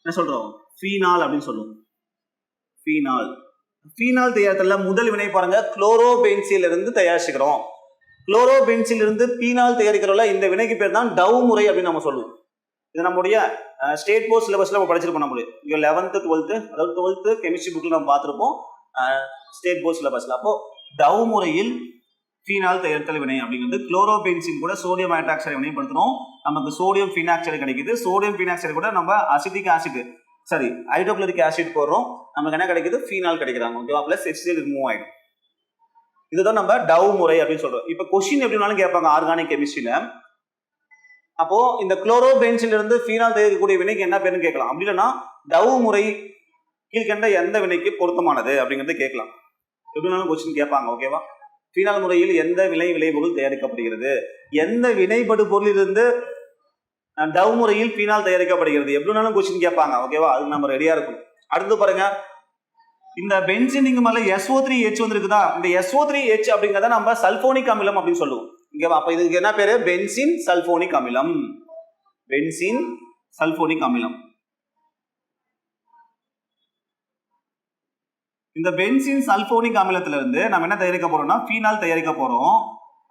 என்ன சொல்கிறோம் ஃபீனால் அப்படின்னு சொல்லுவோம். ஃபீனால் ஃபீனால் தயாரத்தில் முதல் வினை பாருங்க. குளோரோபென்சில இருந்து தயாரிச்சுக்கிறோம். குளோரோபென்சில் இருந்து பீனால் தயாரிக்கிறோம்ல இந்த வினைக்கு பேர் தான் டவ் முறை அப்படின்னு நம்ம சொல்லுவோம். இது நம்முடைய ஸ்டேட் போர்ட் சிலபஸில் நம்ம படிச்சிருப்போம் நம்மளுக்கு இங்கே லெவன்த்து டுவெல்த்து அதாவது டுவெல்த்து கெமிஸ்ட்ரி புக்கில் நம்ம பார்த்துருப்போம் ஸ்டேட் போர்ட் சிலபஸில் அப்போது டவ் முறையில் ஃபீனால் தயாரித்தல் வினை அப்படிங்கிறது குளோரோபென்சின் கூட சோடியம் ஹைட்ராக்சைடு வினைப்படுத்துறோம் நமக்கு சோடியம் ஃபினாக்சைடு கிடைக்குது. சோடியம் ஃபினாக்சைடு கூட நம்ம அசிட்டிக் ஆசிட் சரி ஹைட்ரோக்ளோரிக் ஆசிட் போடுறோம். நமக்கு என்ன கிடைக்குது? ஃபீனால் கிடைக்கிறாங்க ஓகேவா ப்ளஸ் HCl ரிமூவ் ஆகிடும் இதுதான் நம்ம டவ் முறை அப்படின்னு சொல்றோம். இப்போ கொஷின் எப்படினாலும் கேட்பாங்க ஆர்கானிக் கெமிஸ்ட்ரியில் அப்போ இந்த குளோரோபென்சில் இருந்து ஃபீனால் தயாரிக்கக்கூடிய வினைக்கு என்ன பேருன்னு கேட்கலாம். அப்படி இல்லைன்னா டவ் முறை கீழ்கண்ட எந்த வினைக்கு பொருத்தமானது அப்படிங்கிறத கேட்கலாம். எப்படினாலும் கொஸ்டின் கேட்பாங்க ஓகேவா ஃபீனால் முறையில் எந்த வினை விளைபொருள் தயாரிக்கப்படுகிறது? எந்த வினைபடு பொருளிலிருந்து அஹ், டவ் முறையில் ஃபீனால் தயாரிக்கப்படுகிறது? எப்படினாலும் கொஸ்டின் கேட்பாங்க ஓகேவா அதுக்கு நம்ம ரெடியா இருக்கும் அடுத்து பாருங்க. இந்த பென்சினிங் மேல எஸ்ஓ த்ரீ ஹெச் வந்துருக்குதா? இந்த எஸ்ஓ த்ரீ ஹெச் அப்படிங்கிறத நம்ம சல்போனிக் அமிலம் அப்படின்னு சொல்லுவோம். இங்கே அப்போ இதுக்கு என்ன பேர்? பென்சின் சல்போனிக் அமிலம். பென்சின் சல்போனிக் அமிலம். இந்த பென்சின் சல்போனிக் அமிலத்திலிருந்து நம்ம என்ன தயாரிக்க போறோம்னா ஃபீனால் தயாரிக்க போறோம்.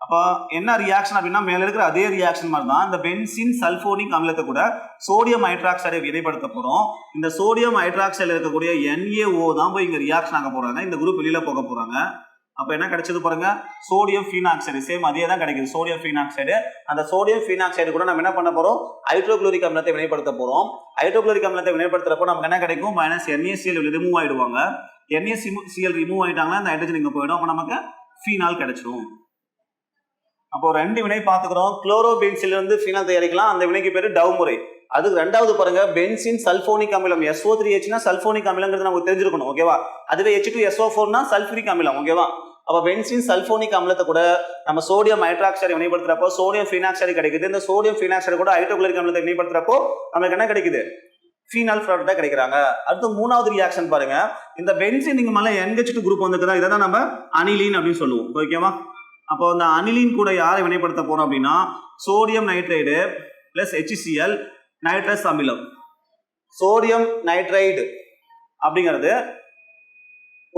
அப்போ என்ன ரியாக்ஷன் அப்படின்னா மேலே இருக்கிற அதே ரியாக்ஷன் மாதிரி தான் இந்த பென்சின் சல்போனிக் அமிலத்தை கூட சோடியம் ஹைட்ராக்சைடை வினைப்படுத்த போகிறோம் இந்த சோடியம் ஹைட்ராக்சைடில் இருக்கக்கூடிய என்ஏஓ தான் போய் இங்கே ரியாக்ஷன் ஆக போகிறாங்க இந்த குரூப் வெளியில் போக போகிறாங்க அப்போ என்ன கிடைச்சது பாருங்க? சோடியம் ஃபீனாக்சைடு சேம் அதே தான் கிடைக்குது சோடியம் ஃபீனாக்சைடு அந்த சோடியம் ஃபீனாக்சைடு கூட நம்ம என்ன பண்ண போறோம்? ஹைட்ரோக்ளோரிக் அமிலத்தை வினைப்படுத்த போறோம். ஹைட்ரோக்ளோரிக் அமிலத்தை வினைப்படுத்துறப்போ நமக்கு என்ன கிடைக்கும்? Minus N A C L remove ஆயிடுவாங்க. NaCl ரிமூவ் ஆயிட்டாங்கன்னா அந்த ஹைட்ரஜன் இங்கே போயிடும். அப்போ நமக்கு ஃபீனால் கிடைச்சிடும் அப்போ ரெண்டு வினை பார்த்துக்கிறோம். குளோரோபென்சில் இருந்து ஃபீனால் தயாரிக்கலாம். அந்த வினைக்கு பேர் டவ் முறை அதுக்கு ரெண்டாவது பாருங்க பென்சின் சல்போனிக் அமிலம். எஸ்ஓ த்ரீ ஹெச்னா சல்போனிக் அமிலங்கிறது நமக்கு தெரிஞ்சிருக்கணும் ஓகேவா அதுவே H2SO4 டூ எஸ்ஓ ஃபோர்னா சல்ஃபரிக் அமிலம் ஓகேவா அப்போ பென்சின் சல்போனிக் அமிலத்தை கூட நம்ம சோடியம் ஹைட்ராக்சைடு வினைப்படுத்துறப்போ சோடியம் ஃபீனாக்சைடு கிடைக்குது. இந்த சோடியம் ஃபீனாக்சைடு கூட ஹைட்ரோகுளரிக் அமிலத்தை வினைப்படுத்துறப்போ நமக்கு என்ன கிடைக்குது? ஃபீனால் ப்ராடக்டா கிடைக்கிறாங்க. அடுத்து மூணாவது ரியாக்ஷன் பாருங்க. இந்த பென்சின் நீங்க மேலே NH2 குரூப் வந்துக்குதா இதை தான் நம்ம அனிலின் அப்படின்னு சொல்லுவோம். ஓகேவா அப்போ அந்த அனிலின் கூட யாரை வினைப்படுத்த போறோம் அப்படின்னா sodium nitrite plus H C C L nitrous அமிலம். சோடியம் நைட்ரைடு அப்படிங்கிறது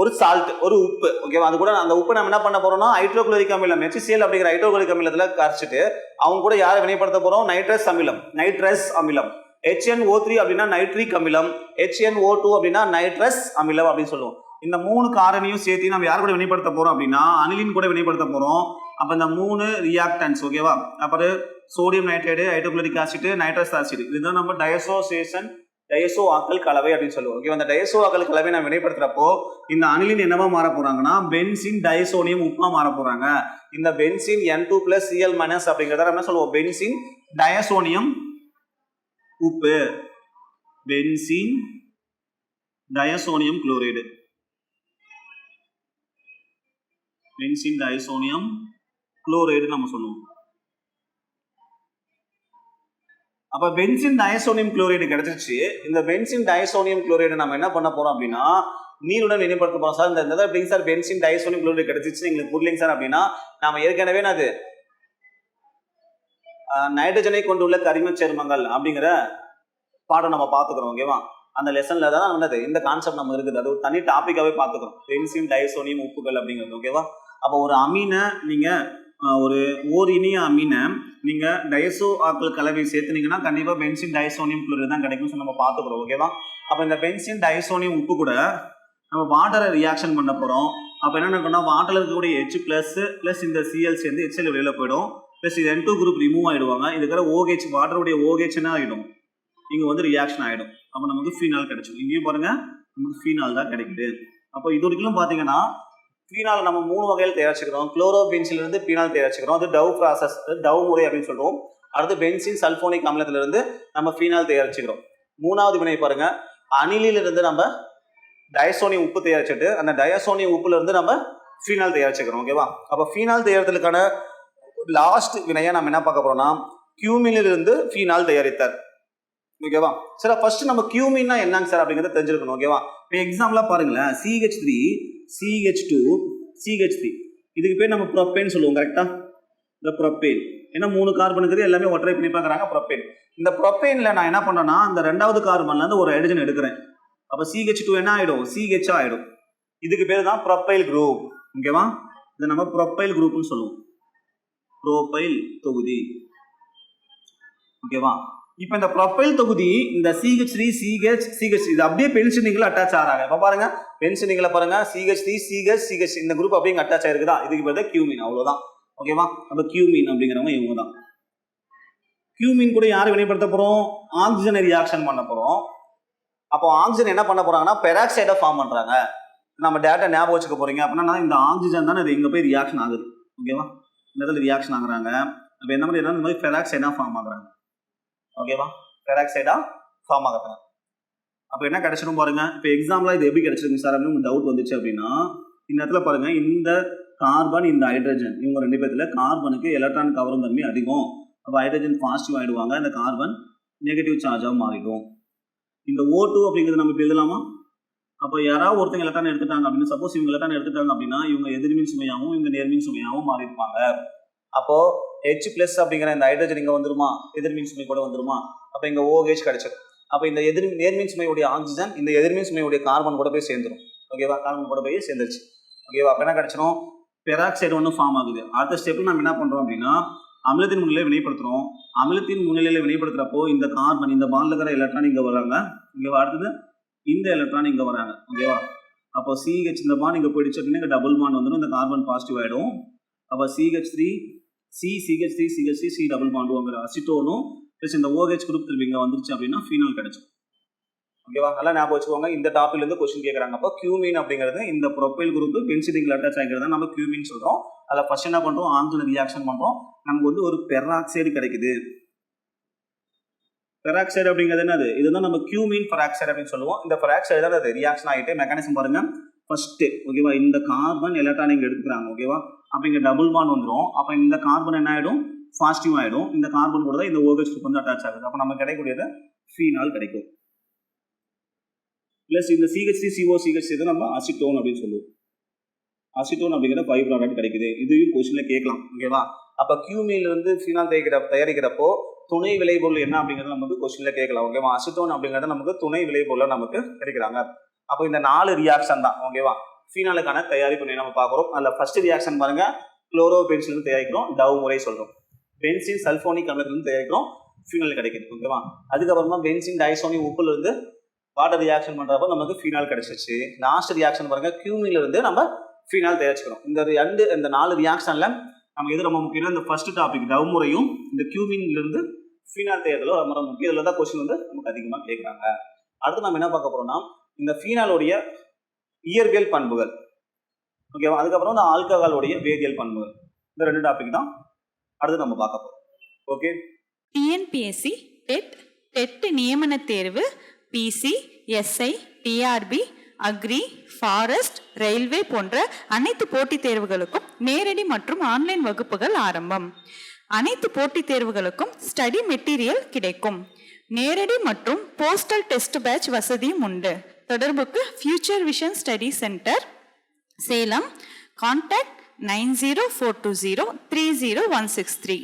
ஒரு சால்ட் ஒரு உப்பு ஓகேவா அது கூட அந்த உப்பு நம்ம என்ன பண்ண போறோம்னா ஹைட்ரோகுளோரிக் அமிலம் ஹெச்சிசிஎல் அப்படிங்கிற ஹைட்ரோகுளோரிக் அமிலத்துல கரைச்சிட்டு அவங்க கூட யாரை வினைப்படுத்த போறோம்? நைட்ரஸ் அமிலம் நைட்ரஸ் அமிலம். HNO3 த்ரீ அப்படின்னா நைட்ரிக் அமிலம் HNO2 டூ அப்படின்னா நைட்ரஸ் அமிலம் அப்படின்னு சொல்லுவோம். இந்த மூணு காரணியும் சேர்த்து நம்ம யார் கூட வினைப்படுத்த போறோம் அப்படின்னா அனிலின் கூட வினைப்படுத்த போறோம். அப்ப இந்த மூணு ரியாக்டன்ஸ் ஓகேவா அப்புறம் sodium nitrite hydrochloric acid nitrous acid இதுதான் நம்ம டயசோசேஷன் டயசோ ஆக்கல் கலவை அப்படின்னு சொல்லுவோம். ஓகே அந்த டயசோ ஆக்கல் கலவை நம்ம வினைப்படுத்துறப்போ இந்த அனிலின் என்னவா மாற போறாங்கன்னா பென்சின் டயசோனியம் உப்பா மாற போறாங்க. இந்த benzene N two plus C L minus அப்படிங்கிறத நம்ம என்ன சொல்லுவோம்? பென்சின் டயசோனியம் உப்பு. Benzene diazonium chloride benzene diazonium chloride நம்ம சொல்லுவோம். அப்ப பென்சின் டயசோனியம் குளோரைடு கிடைச்சிருச்சு. இந்த பென்சின் டயசோனியம் குளோரைடு நம்ம என்ன பண்ண போறோம் அப்படின்னா நீருடன் வினைப்படுத்த போறோம். சார் இந்த இந்த எப்படிங்க சார் பென்சின் டயசோனியம் குளோரைடு கிடைச்சிச்சு எங்களுக்கு புரியலைங்க சார் அப்படின்னா நாம ஏற்கனவே அது நைட்ரஜனை கொண்டுள்ள கரிம சேர்மங்கள் அப்படிங்கிற பாடம் நம்ம பார்த்துக்கிறோம் ஓகேவா அந்த லெசன்ல தான் என்னது? இந்த கான்செப்ட் நம்ம இருக்குது. அது ஒரு தனி டாபிக்காவே பார்த்துக்கிறோம். பென்சின் டயசோனியம் உப்புகள் அப்படிங்கிறது ஓகேவா அப்போ ஒரு அமீனை நீங்கள் ஒரு ஓர் இனிய அமீனை நீங்கள் டயசோ ஆக்கள் கலவை சேர்த்துனீங்கன்னா கண்டிப்பாக பென்சின் டயசோனியம் குளோரைடு தான் கிடைக்கும் so நம்ம பார்த்துக்கிறோம் ஓகேவா அப்போ இந்த பென்சின் டயசோனியம் உப்பு கூட நம்ம வாட்டரை ரியாக்ஷன் பண்ண போகிறோம் அப்போ என்ன நடக்கும்னா வாட்டரில் இருக்கக்கூடிய ஹெச் ப்ளஸ் ப்ளஸ் இந்த சிஎல் சேர்ந்து ஹெச்எல் வெளியில் போயிடும். ப்ளஸ் இது என் டூ குரூப் ரிமூவ் ஆகிடுவாங்க இதுக்கிற இருக்கிற ஓஹெச் வாட்டருடைய ஓஹெச் ஆகிடும் இங்கே வந்து ரியாக்ஷன் ஆகிடும் அப்போ நமக்கு ஃபீனால் கிடைச்சிடும். இங்கேயும் பாருங்கள் நமக்கு ஃபீனால் தான் கிடைக்குது. அப்போ இது வரைக்கும் பார்த்தீங்கன்னா ஃபீனால் நம்ம மூணு வகையில் தயாரிச்சுக்கிறோம் குளோரோ பென்சிலிருந்து ஃபீனால் தயாரிச்சுக்கிறோம் அது டவ் ப்ராசஸ் டவ் முறை அப்படின்னு சொல்லுவோம் அடுத்து பென்சின் சல்போனிக் அமிலத்திலிருந்து நம்ம ஃபீனால் தயாரிச்சுக்கிறோம் மூணாவது வினை பாருங்க. அணிலிலிருந்து நம்ம டயசோனியம் உப்பு தயாரிச்சுட்டு அந்த டயசோனியம் உப்புலேருந்து நம்ம ஃபீனால் தயாரிச்சுக்கிறோம் ஓகேவா அப்போ ஃபீனால் தயாரித்தலுக்கான லாஸ்ட் வினையை நம்ம என்ன பார்க்க போகிறோம்னா கியூமிலிருந்து ஃபீனால் தயாரித்தார். ஓகேவா சார் ஃபர்ஸ்ட் நம்ம கியூமின்னா என்னங்க சார் அப்படிங்கிறத தெரிஞ்சிருக்கணும் ஓகேவா இப்போ எக்ஸாம்பிளாக பாருங்களேன். C H three C H two C H three இதுக்கு பேர் நம்ம ப்ரொப்பேன் சொல்லுவோம் கரெக்டா இந்த ப்ரொப்பேன் ஏன்னா மூணு கார்பன் இருக்குது எல்லாமே ஒற்றை பிணைப்பாக்குறாங்க ப்ரொப்பேன் இந்த ப்ரொப்பேனில் நான் என்ன பண்ணுறேன்னா அந்த ரெண்டாவது கார்பன்லேருந்து ஒரு ஹைட்ரஜன் எடுக்கிறேன். அப்போ சிஹெச் டூ என்ன ஆகிடும் சிஹெச் ஆகிடும் இதுக்கு பேர் தான் ப்ரொப்பைல் குரூப் ஓகேவா இதை நம்ம ப்ரொப்பைல் குரூப்னு சொல்லுவோம். ப்ரோபைல் தொகுதி. ஓகேவா இப்போ இந்த ப்ரொஃபைல் தொகுதி இந்த சிஹெச் த்ரீ சிஹெச் சிஹெச் இது அப்படியே பென்சினிங்கில் அட்டாச் ஆகிறாங்க இப்போ பாருங்க பென்சினிங்கில் பாருங்க C H three C H C H இந்த குரூப் அப்படியே அட்டாச் ஆயிருக்குதா? இதுக்கு பேர் தான் கியூமின் அவ்வளோதான் ஓகேவா அப்போ கியூமின் அப்படிங்கிறவங்க இவங்க தான் கியூமின் கூட யார் வினைப்படுத்த போகிறோம் ஆக்சிஜனை ரியாக்ஷன் பண்ண போகிறோம் அப்போ ஆக்சிஜன் என்ன பண்ண போறாங்கன்னா பெராக்சைடை ஃபார்ம் பண்ணுறாங்க நம்ம டேட்டா ஞாபகம் வச்சுக்க போறீங்க அப்படின்னா இந்த ஆக்சிஜன் தானே இது இங்கே போய் ரியாக்ஷன் ஆகுது. ஓகேவா இந்த இடத்துல ரியாக்ஷன் ஆகுறாங்க. அப்போ என்ன மாதிரி இந்த மாதிரி பெராக்சைடாக ஃபார்ம் ஆகுறாங்க. ஓகேவா பெராக்சைடா ஃபார்ம் ஆகுறாங்க அப்போ என்ன கிடைச்சிடும் பாருங்க? இப்போ எக்ஸாம்பிளா இது எப்படி கிடைச்சிருக்கு சார் அப்படின்னு டவுட் வந்துச்சு அப்படின்னா இந்த இடத்துல பாருங்க இந்த கார்பன் இந்த ஹைட்ரஜன் இவங்க ரெண்டு பேர்த்துல கார்பனுக்கு எலக்ட்ரான் கவரும் தன்மை அதிகம். அப்போ ஹைட்ரஜன் பாசிட்டிவ் ஆகிடுவாங்க இந்த கார்பன் நெகட்டிவ் சார்ஜாக மாறிடும். இந்த ஓ டூ அப்படிங்கிறது நம்ம இப்போ எழுதலாமா? அப்போ யாராவது ஒருத்தங்க எலக்ட்ரான் எடுத்துட்டாங்க அப்படின்னு சப்போஸ் இவங்க எலக்ட்ரான் எடுத்துட்டாங்க அப்படின்னா இவங்க எதிர்மின் சுமையாகவும் இவங்க நேர்மின் சுமையாகவும் மாறி இருப்பாங்க ஹெச் பிளஸ் அப்படிங்கிற இந்த ஹைட்ரஜன் இங்கே வந்துருமா? எதிர்மின் சுமை கூட வந்துருமா? அப்போ இங்கே ஓஹெச் கிடைச்சிடும் அப்போ இந்த எதிர் நேர்மின் சுமையுடைய ஆக்சிஜன் இந்த எதிர்மின் சுமையுடைய கார்பன் கூட போய் சேர்ந்துடும் ஓகேவா கார்பன் கூட போய் சேர்ந்துருச்சு. ஓகேவா அப்போ என்ன கிடைச்சிடும் பெராக்சைடு ஒன்று ஃபார்ம் ஆகுது. அடுத்த ஸ்டெப்பில் நம்ம என்ன பண்ணுறோம் அப்படின்னா அமிலத்தின் முன்னிலை வினைப்படுத்துகிறோம் அமிலத்தின் முன்னிலையில் வினைப்படுத்துகிறப்போ இந்த கார்பன் இந்த பாண்டில் இருக்கிற எலக்ட்ரான் இங்கே வராங்க. ஓகேவா அடுத்தது இந்த எலக்ட்ரான் இங்கே வராங்க. ஓகேவா அப்போ சிஹெச் இந்த பாண்ட் இங்கே போயிடுச்சு அப்படின்னா இங்கே டபுள் பாண்ட் வந்துடும் இந்த கார்பன் பாசிட்டிவ் ஆகிடும் அப்போ C H three C C H three C H C C double பாண்டுங்கிற அசிட்டோனும் ப்ளஸ் இந்த ஓஹெச் குரூப் திரும்பி இங்கே வந்துருச்சு அப்படின்னா ஃபீனால் கிடைச்சிடும் ஓகேவா நல்லா ஞாபகம் வச்சுக்கோங்க. இந்த டாபிக்ல இருந்து கொஸ்டின் கேட்கறாங்க அப்போ கியூமின் அப்படிங்கிறது இந்த ப்ரொபைல் குரூப் பென்சிலிங் அட்டாச் ஆகிறத நம்ம கியூமின் சொல்றோம். அதில் ஃபர்ஸ்ட் என்ன பண்றோம்? ஆக்சிஜன் ரியாக்ஷன் பண்றோம். நமக்கு வந்து ஒரு பெராக்சைடு கிடைக்குது. பெராக்சைடு அப்படிங்கிறது என்னது? இதுதான் நம்ம கியூமின் பெராக்சைடு அப்படின்னு சொல்லுவோம். இந்த பெராக்சைடு தான் அது ரியாக்ஷன் ஆகிட்டு மெக்கானிசம் பாருங்க. ஃபஸ்ட்டு ஓகேவா இந்த கார்பன் எலக்ட்ரான் இங்க எடுத்துக்கிறாங்க ஓகேவா அப்போ இங்கே டபுள் பாண்ட் வந்துடும் அப்போ இந்த கார்பன் என்ன ஆகிடும் பாசிட்டிவ் ஆகிடும் இந்த கார்பன் கூட தான் இந்த OH குரூப் வந்து அட்டாச் ஆகுது. அப்போ நமக்கு கிடைக்கக்கூடியது ஃபீனால் கிடைக்கும். ப்ளஸ் இந்த சிஹெச்சி சிஓ சிஹெச்சி தான் நம்ம அசிட்டோன் அப்படின்னு சொல்லுவோம். அசிட்டோன் அப்படிங்கிற பை ப்ராடக்ட் கிடைக்குது. இதையும் கொஸ்டினில் கேட்கலாம் ஓகேவா அப்போ கியூமில் இருந்து ஃபீனால் தயாரிக்கிற தயாரிக்கிறப்போ துணை விளைபொருள் என்ன அப்படிங்கிறது நமக்கு கொஸ்டினில் கேட்கலாம் ஓகேவா அசிட்டோன் அப்படிங்கிறது நமக்கு துணை விளைபொருளாக நமக்கு கிடைக்கிறாங்க. அப்போ இந்த நாலு ரியாக்ஷன் தான் ஓகேவா ஃபீனாலுக்கான தயாரிப்பு நம்ம பார்க்குறோம் அதில் ஃபர்ஸ்ட் ரியாக்ஷன் பாருங்க குளோரோ பென்சில் தயாரிக்கிறோம் டவ் முறை சொல்கிறோம் பென்சின் சல்ஃபோனிக் அமிலத்திலிருந்து தயாரிக்கிறோம் ஃபீனால் கிடைக்குது ஓகேவா அதுக்கப்புறமா பென்சின் டைசோனி உப்புல இருந்து வாட்டர் ரியாக்ஷன் பண்ணுறப்ப நமக்கு ஃபீனால் கிடைச்சிச்சு லாஸ்ட் ரியாக்ஷன் பாருங்க கியூமில இருந்து நம்ம ஃபீனால் தயாரிச்சுக்கிறோம். இந்த ரெண்டு இந்த நாலு ரியாக்ஷனில் நம்ம எது ரொம்ப முக்கியம் இந்த ஃபர்ஸ்ட் டாபிக் டவ் முறையும் இந்த கியூமின்லேருந்து ஃபீனால் தயாரித்தலோ ரொம்ப முக்கியம். இதில் தான் கொஸ்டின் வந்து நமக்கு அதிகமாக கேட்குறாங்க. அடுத்து நம்ம என்ன பார்க்க போகிறோம்னா இந்த ஃபீனாலுடைய இயற்பியல் பண்புகள். ஓகேவா அதுக்கப்புறம் இந்த ஆல்கஹாலுடைய வேதியியல் பண்புகள். இந்த ரெண்டு டாபிக் தான் அடுத்து நம்ம பார்க்க போகிறோம் ஓகே டிஎன்பிஎஸ்சி டெட் டெட் நியமன தேர்வு PC SI TRB agri forest railway போன்ற அனைத்து போட்டித் தேர்வுகளுக்கும் நேரடி மற்றும் ஆன்லைன் வகுப்புகள் ஆரம்பம். அனைத்து போட்டித் தேர்வுகளுக்கும் ஸ்டடி மெட்டீரியல் கிடைக்கும். நேரடி மற்றும் போஸ்டல் டெஸ்ட் பேட்ச் வசதியும் உண்டு. தொடர்புக்கு future vision study centre Salem contact nine zero four two zero three zero one six three